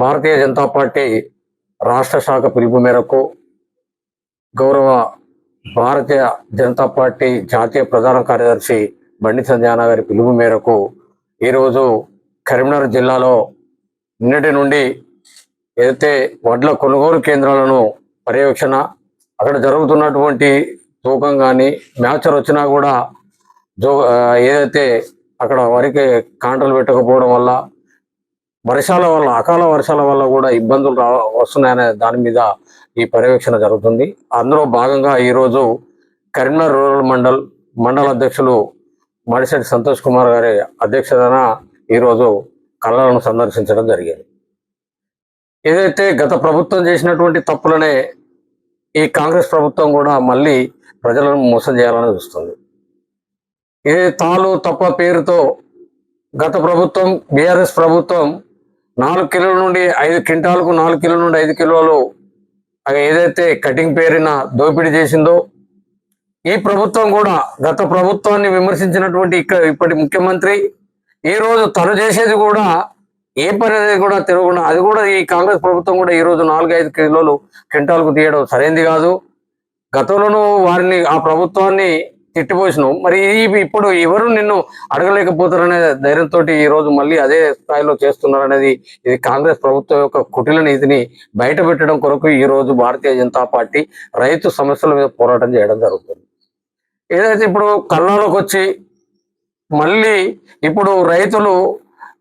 భారతీయ Janata party రాష్ట్ర శాఖ పిలుపు మేరకు గౌరవ భారతీయ జనతా పార్టీ జాతీయ ప్రధాన కార్యదర్శి బండి సంధ్యాన గారి పిలుపు మేరకు ఈరోజు కరీంనగర్ జిల్లాలో నిన్నటి నుండి ఏదైతే వడ్ల కొనుగోలు కేంద్రాలను పర్యవేక్షణ అక్కడ జరుగుతున్నటువంటి తూకం కానీ మ్యాచర్ వచ్చినా కూడా జో ఏదైతే అక్కడ వరికి కాంట్రలు పెట్టకపోవడం వల్ల వర్షాల వల్ల అకాల వర్షాల వల్ల కూడా ఇబ్బందులు రా వస్తున్నాయనే దాని మీద ఈ పర్యవేక్షణ జరుగుతుంది. అందులో భాగంగా ఈరోజు కరీంనగర్ రూరల్ మండల్ మండల అధ్యక్షులు మడిశెట్టి సంతోష్ కుమార్ గారి అధ్యక్షతన ఈరోజు కళ్ళలను సందర్శించడం జరిగింది. ఏదైతే గత ప్రభుత్వం చేసినటువంటి తప్పులనే ఈ కాంగ్రెస్ ప్రభుత్వం కూడా మళ్ళీ ప్రజలను మోసం చేయాలని చూస్తుంది. ఇది తాలు తప్ప పేరుతో గత ప్రభుత్వం బీఆర్ఎస్ ప్రభుత్వం నాలుగు కిలోల నుండి ఐదు క్వింటాలకు నాలుగు కిలోల నుండి ఐదు కిలోలు ఏదైతే కటింగ్ పేరిన దోపిడీ చేసిందో ఈ ప్రభుత్వం కూడా గత ప్రభుత్వాన్ని విమర్శించినటువంటి ఇక్కడ ఇప్పటి ముఖ్యమంత్రి ఈ రోజు తను చేసేది కూడా ఏ పని అనేది కూడా తిరగకుండా అది కూడా ఈ కాంగ్రెస్ ప్రభుత్వం కూడా ఈ రోజు నాలుగు ఐదు కిలోలు క్వింటాల్కు తీయడం సరైంది కాదు. గతంలోనూ వారిని ఆ ప్రభుత్వాన్ని తిట్టిపోసినావు మరి ఈ- ఇప్పుడు ఎవరు నిన్ను అడగలేకపోతారనే ధైర్యంతో ఈ రోజు మళ్ళీ అదే స్థాయిలో చేస్తున్నారనేది ఇది కాంగ్రెస్ ప్రభుత్వం యొక్క కుటిల నీతిని బయట పెట్టడం కొరకు ఈ రోజు భారతీయ జనతా పార్టీ రైతు సమస్యల మీద పోరాటం చేయడం జరుగుతుంది. ఏదైతే ఇప్పుడు కళ్ళలోకి వచ్చి మళ్ళీ ఇప్పుడు రైతులు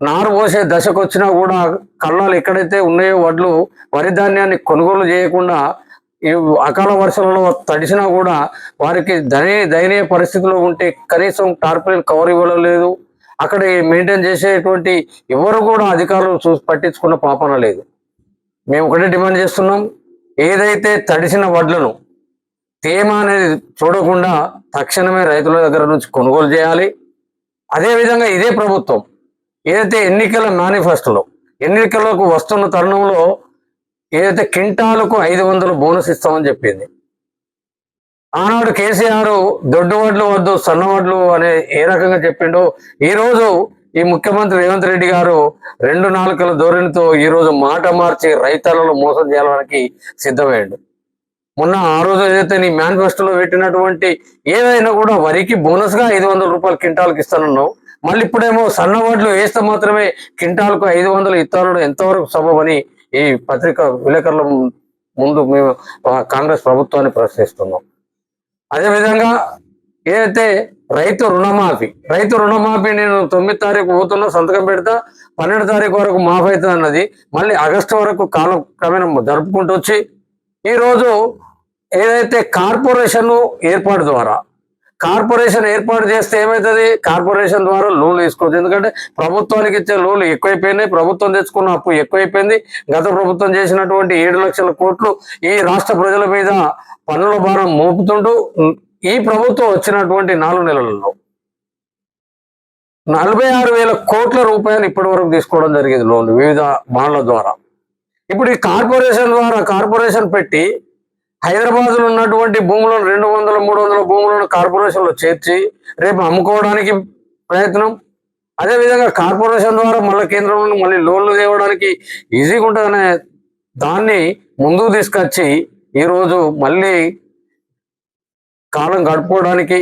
నారు పోసే దశకు వచ్చినా కూడా కళ్ళాలు ఎక్కడైతే ఉన్నాయో వడ్లు వరి ధాన్యాన్ని కొనుగోలు చేయకుండా అకాల వర్షాలలో తడిసినా కూడా వారికి దయనీయ దయనీయ పరిస్థితిలో ఉంటే కనీసం టార్పిల్ కవర్ ఇవ్వలేదు. అక్కడ మెయింటైన్ చేసేటువంటి ఎవరు కూడా అధికారులు చూసి పట్టించుకున్న పాపన లేదు. మేము ఒకటే డిమాండ్ చేస్తున్నాం ఏదైతే తడిసిన వడ్లను తేమ అనేది చూడకుండా తక్షణమే రైతుల దగ్గర నుంచి కొనుగోలు చేయాలి. అదేవిధంగా ఇదే ప్రభుత్వం ఏదైతే ఎన్నికల మేనిఫెస్టోలో ఎన్నికలకు వస్తున్న తరుణంలో ఏదైతే కింటాలకు ఐదు వందలు బోనస్ ఇస్తామని చెప్పింది. ఆనాడు కేసీఆర్ దొడ్డు వడ్లు వద్దు సన్న వడ్లు అనే ఏ రకంగా చెప్పిండో ఈ రోజు ఈ ముఖ్యమంత్రి రేవంత్ రెడ్డి గారు రెండు నాలుకల ధోరణితో ఈ రోజు మాట మార్చి రైతాలలో మోసం చేయడానికి సిద్ధమయ్యాడు. మొన్న ఆ రోజు ఏదైతే నీ మేనిఫెస్టోలో పెట్టినటువంటి ఏదైనా కూడా వరికి బోనస్గా ఐదు వందల రూపాయలు కింటాలకు ఇస్తానన్నావు. మళ్ళీ ఇప్పుడేమో సన్న వడ్లు వేస్తే మాత్రమే కింటాలకు ఐదు వందలు ఇస్తానడం ఎంతవరకు సబబని ఈ పత్రిక విలేకరుల ముందు మేము కాంగ్రెస్ ప్రభుత్వాన్ని ప్రశ్నిస్తున్నాం. అదేవిధంగా ఏదైతే రైతు రుణమాఫీ రైతు రుణమాఫీ నేను తొమ్మిది తారీఖు పోతున్నా సంతకం పెడతా పన్నెండు తారీఖు వరకు మాఫ్ అవుతుంది అన్నది మళ్ళీ ఆగస్టు వరకు కాలక్రమేణ జరుపుకుంటూ వచ్చి ఈరోజు ఏదైతే కార్పొరేషన్ ఏర్పాటు ద్వారా కార్పొరేషన్ ఏర్పాటు చేస్తే ఏమవుతుంది కార్పొరేషన్ ద్వారా లోన్లు తీసుకోవచ్చు. ఎందుకంటే ప్రభుత్వానికి ఇచ్చే లోన్లు ఎక్కువైపోయినాయి. ప్రభుత్వం తెచ్చుకున్న అప్పు ఎక్కువైపోయింది. గత ప్రభుత్వం చేసినటువంటి ఏడు లక్షల కోట్లు ఈ రాష్ట్ర ప్రజల మీద పన్నుల భారం మోపుతుంటూ ఈ ప్రభుత్వం వచ్చినటువంటి నాలుగు నెలలలో నలభై ఆరు వేల కోట్ల రూపాయలు ఇప్పటి వరకు తీసుకోవడం జరిగింది లోన్లు వివిధ బాండ్ల ద్వారా. ఇప్పుడు ఈ కార్పొరేషన్ ద్వారా కార్పొరేషన్ పెట్టి హైదరాబాద్లో ఉన్నటువంటి భూములను రెండు వందల మూడు వందల భూములను కార్పొరేషన్లో చేర్చి రేపు అమ్ముకోవడానికి ప్రయత్నం. అదేవిధంగా కార్పొరేషన్ ద్వారా మళ్ళీ కేంద్రం నుండి మళ్ళీ లోన్లు తేవడానికి ఈజీగా ఉంటుందనే దాన్ని ముందుకు తీసుకొచ్చి ఈరోజు మళ్ళీ కాలం గడుపుకోవడానికి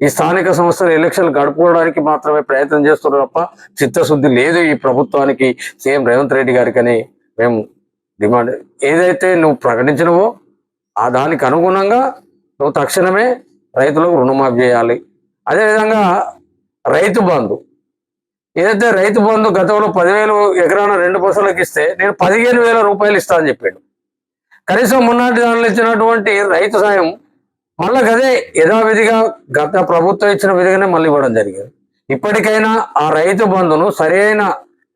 ఈ స్థానిక సంస్థల ఎలక్షన్లు గడుపుకోవడానికి మాత్రమే ప్రయత్నం చేస్తున్నారు తప్ప చిత్తశుద్ధి లేదు ఈ ప్రభుత్వానికి. సీఎం రేవంత్ రెడ్డి గారికి అని మేము డిమాండ్ ఏదైతే నువ్వు ప్రకటించినవో ఆ దానికి అనుగుణంగా నువ్వు తక్షణమే రైతులకు రుణమాఫీ చేయాలి. అదేవిధంగా రైతు బంధు. ఏదైతే రైతు బంధు గతంలో పదివేలు ఎకరాన రెండు పశువులకు ఇస్తే నేను పదిహేను వేల రూపాయలు ఇస్తా అని చెప్పాడు. కనీసం మొన్నటి దానిలో ఇచ్చినటువంటి రైతు సాయం మళ్ళీ అదే యథావిధిగా గత ప్రభుత్వం ఇచ్చిన విధిగానే మళ్ళీ ఇవ్వడం జరిగింది. ఇప్పటికైనా ఆ రైతు బంధును సరైన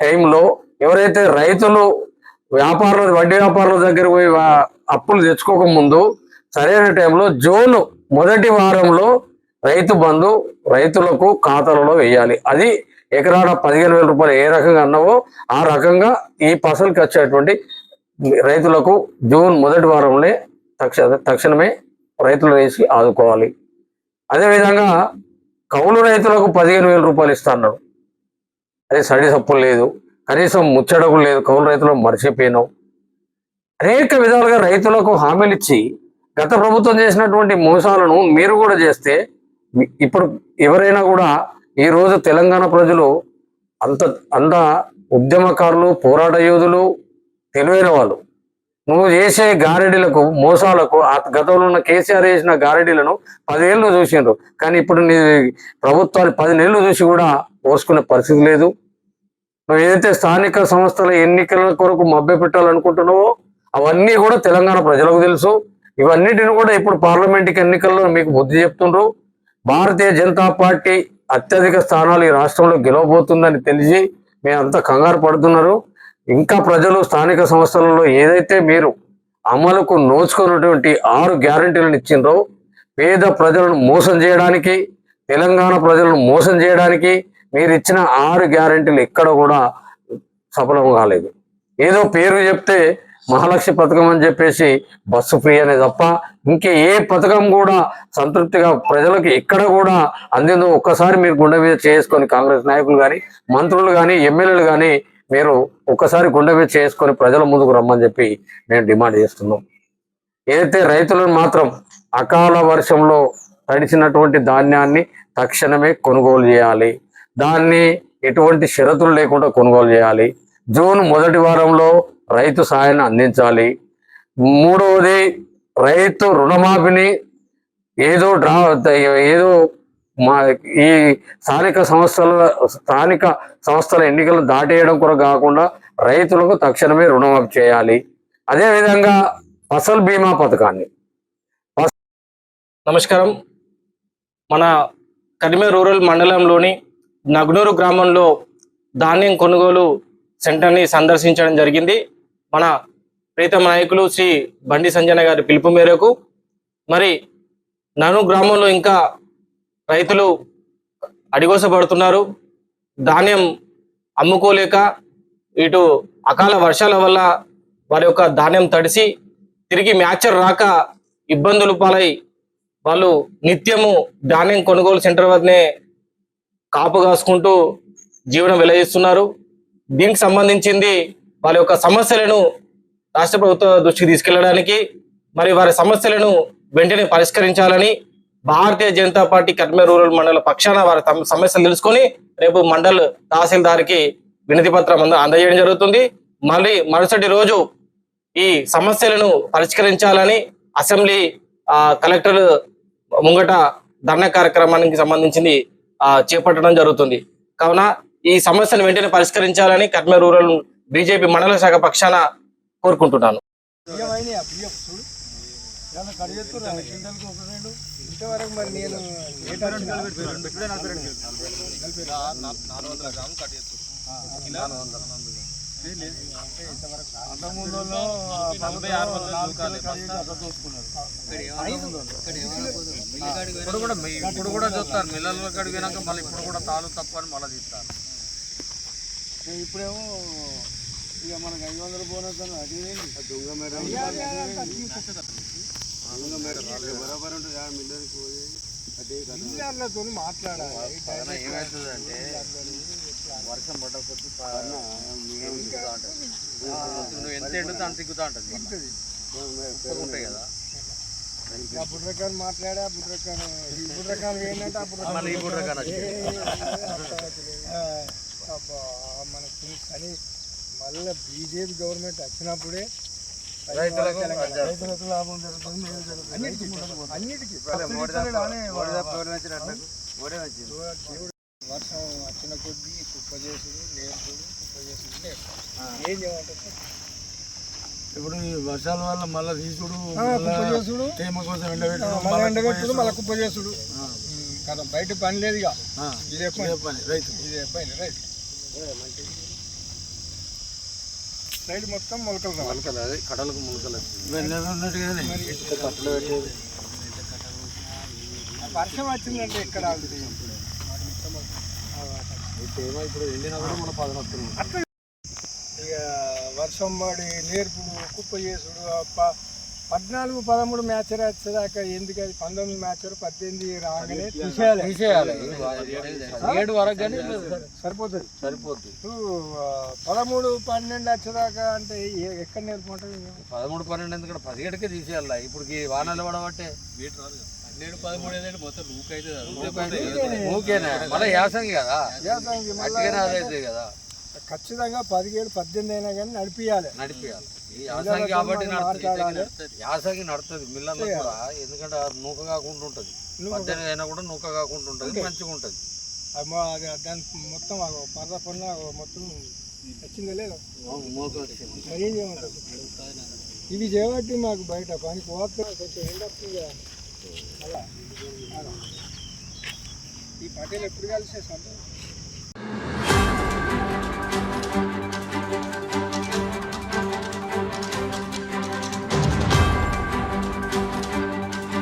టైంలో ఎవరైతే రైతులు వ్యాపారులు వడ్డీ వ్యాపారుల దగ్గర పోయి వా- అప్పులు తెచ్చుకోక ముందు సరైన టైంలో జూన్ మొదటి వారంలో రైతు బంధు రైతులకు ఖాతాలలో వేయాలి. అది ఎకరాన పదిహేను వేల రూపాయలు ఏ రకంగా అన్నావో ఆ రకంగా ఈ పసలకి వచ్చేటువంటి రైతులకు జూన్ మొదటి వారంలో తక్ష తక్షణమే రైతులు వేసి ఆదుకోవాలి. అదేవిధంగా కౌలు రైతులకు పదిహేను వేల రూపాయలు ఇస్తా అన్నాడు. అది సడి సప్పులు లేదు. కనీసం ముచ్చడకు లేదు. కౌలు రైతులు మర్చిపోయినావు అనేక విధాలుగా రైతులకు హామీలు ఇచ్చి గత ప్రభుత్వం చేసినటువంటి మోసాలను మీరు కూడా చేస్తే ఇప్పుడు ఎవరైనా కూడా ఈ రోజు తెలంగాణ ప్రజలు అంత అంత ఉద్యమకారులు పోరాట యోధులు తెలివైన వాళ్ళు. నువ్వు చేసే గారెడీలకు మోసాలకు ఆ గతంలో ఉన్న కేసీఆర్ చేసిన గారెడీలను పదేళ్ళు చూసిండ్రు. కానీ ఇప్పుడు నీ ప్రభుత్వాన్ని పది నెలలు చూసి కూడా ఓర్చుకునే పరిస్థితి లేదు. నువ్వు ఏదైతే స్థానిక సంస్థల ఎన్నికల కొరకు మభ్య పెట్టాలనుకుంటున్నావో అవన్నీ కూడా తెలంగాణ ప్రజలకు తెలుసు. ఇవన్నిటిని కూడా ఇప్పుడు పార్లమెంట్ ఎన్నికల్లో మీకు బుద్ధి చెప్తుండ్రు. భారతీయ జనతా పార్టీ అత్యధిక స్థానాలు ఈ రాష్ట్రంలో గెలవబోతుందని తెలిసి మేమంతా కంగారు పడుతున్నారు. ఇంకా ప్రజలు స్థానిక సంస్థలలో ఏదైతే మీరు అమలుకు నోచుకున్నటువంటి ఆరు గ్యారంటీలను ఇచ్చిండ్రో పేద ప్రజలను మోసం చేయడానికి తెలంగాణ ప్రజలను మోసం చేయడానికి మీరు ఇచ్చిన ఆరు గ్యారంటీలు ఎక్కడ కూడా సఫలం కాలేదు. ఏదో పేరు చెప్తే మహాలక్ష్మి పథకం అని చెప్పేసి బస్సు ఫ్రీ అనే తప్ప ఇంకే ఏ పథకం కూడా సంతృప్తిగా ప్రజలకు ఎక్కడ కూడా అందిందో ఒక్కసారి మీరు గుండె మీద చేసుకొని కాంగ్రెస్ నాయకులు కానీ మంత్రులు కానీ ఎమ్మెల్యేలు కానీ మీరు ఒక్కసారి గుండె మీద చేసుకొని ప్రజల ముందుకు రమ్మని చెప్పి మేము డిమాండ్ చేస్తున్నాం. ఏదైతే రైతులను మాత్రం అకాల వర్షంలో తడిచినటువంటి ధాన్యాన్ని తక్షణమే కొనుగోలు చేయాలి. దాన్ని ఎటువంటి షరతులు లేకుండా కొనుగోలు చేయాలి. జూన్ మొదటి వారంలో రైతు సాయాన్ని అందించాలి. మూడవది రైతు రుణమాఫీని ఏదో డ్రా ఏదో మా ఈ స్థానిక సంస్థల స్థానిక సంస్థల ఎన్నికలు దాటేయడం కూడా కాకుండా రైతులకు తక్షణమే రుణమాఫీ చేయాలి. అదేవిధంగా ఫసల్ బీమా పథకాన్ని. నమస్కారం. మన కడిమే రూరల్ మండలంలోని నగ్నూరు గ్రామంలో ధాన్యం కొనుగోలు సెంటర్ని సందర్శించడం జరిగింది. మన ప్రీతమ నాయకులు శ్రీ బండి సంజన గారి పిలుపు మేరకు మరి నను గ్రామంలో ఇంకా రైతులు అడిగోసపడుతున్నారు. ధాన్యం అమ్ముకోలేక ఇటు అకాల వర్షాల వల్ల వారి యొక్క ధాన్యం తడిసి తిరిగి మ్యాచర్ రాక ఇబ్బందులు పాలై వాళ్ళు నిత్యము ధాన్యం కొనుగోలు సెంటర్ వద్దనే కాపు కాసుకుంటూ జీవనం వెలయిస్తున్నారు. దీనికి సంబంధించింది వాళ్ళ యొక్క సమస్యలను రాష్ట్ర ప్రభుత్వ దృష్టికి తీసుకెళ్ళడానికి మరి వారి సమస్యలను వెంటనే పరిష్కరించాలని భారతీయ జనతా పార్టీ కర్మే రూరల్ మండల పక్షాన వారి తమ సమస్యలు తెలుసుకొని రేపు మండల్ తహసీల్దార్కి వినతి పత్రం అంద- అందజేయడం జరుగుతుంది. మళ్ళీ మరుసటి రోజు ఈ సమస్యలను పరిష్కరించాలని అసెంబ్లీ కలెక్టర్ ముంగట ధర్నా కార్యక్రమానికి సంబంధించింది చేపట్టడం జరుగుతుంది. కావున ఈ సమస్యను వెంటనే పరిష్కరించాలని కర్మ రూరల్ బీజేపీ మండల శాఖ పక్షాన కోరుకుంటున్నాను. ఇప్పుడు కూడా ఇప్పుడు కూడా చూస్తారు మిల్లర్ల కాడికి పోయినాక మళ్ళీ ఇప్పుడు కూడా తాను తప్ప అని మళ్ళీ తీస్తారు. ఇప్పుడేమో ఇక మనకి ఐదు వందల బోనస్ అని అది దొంగ మేడం మిల్లర్లతో మాట్లాడాలి. ఏమవుతుంది అంటే వర్షం పడ్డ కొద్ది నువ్వు ఎంత ఎండితే అంత దిగుతా ఉంటుంది ఉంటాయి కదా. ఆ బుర్రకాన్ని మాట్లాడా బుర్రకాన్ని ఈ ఏంటంటే ఆ బుర్రకాన్ని మళ్ళీ ఈ బుర్ర కానీ ఆ, అబ్బా, మనకు తెలుసు. మళ్ళీ బీజేపీ గవర్నమెంట్ వచ్చినప్పుడే రైతులకు రైతులకు లాభం జరుగుతుంది. అన్నిటికీ వర్షం వచ్చిన కొద్దీ కుప్ప చేసుడు నేర్పుడు కుప్ప చేసుడు ఏం చేయమంటారు? ఇప్పుడు ఈ వర్షాల వల్ల మళ్ళీ తీసుడు చేసుడు. తేమ కోసం ఎండబెట్టడం మళ్ళీ ఎండబెట్టుడు మళ్ళీ కుప్ప చేసుడు. కదా బయట పని లేదు ఇక. ఇదే పని. ఇదే పని రైతు. ఇదే పని రైట్ సైడ్ మొత్తం మొలకలు రావాలి. కడలకు ములకలు. వర్షం వచ్చిందంటే ఎక్కడ ఆగుతుంది ఇప్పుడు ఎండినా కూడా మన పదన వస్తుంది ఇక వర్షం పడి నేర్పుడు కుప్ప చేసుడు అప్ప పద్నాలుగు పదమూడు మ్యాచ్ వచ్చేదాకా ఎందుకు అది? పంతొమ్మిది మ్యాచ్ పద్దెనిమిది రాగానే తీసేయాలి. తీసేయాలి. ఏడు వరకు కానీ సరిపోతుంది. ఆ, పదమూడు పన్నెండు వచ్చేదాకా అంటే ఎక్కడ నేర్పుకుంటుంది పదమూడు పన్నెండు ఎందుకంటే పదిహేడుకే తీసేయాలి ఇప్పుడు వానలు పడబట్టే. ఊకేనా. మళ్ళీ యాసంగి కదా? వ్యవసాయానికి మళ్ళా అట్టిగానే అదైతే కదా. ఖచ్చితంగా పదిహేడు పద్దెనిమిది అయినా కానీ నడిపియాలి. నడిపియాలి. యాసంగి కాబట్టి. నడుతుంది యాసంగి నడుతుంది కూడా. ఎందుకంటే నూక కాకుండా ఉంటుంది. పద్దెనిమిది అయినా కూడా నూక కాకుండా ఉంటుంది మంచిగా ఉంటుంది. దాని మొత్తం ఆ పర్ర పొన్న మొత్తం వచ్చిందో లేదో? ఇవి చేయబట్టి మాకు బయట పని పోతున్నా కొంచెం అలా. ఈ పటేల్ ఎప్పుడు కలిసే సంత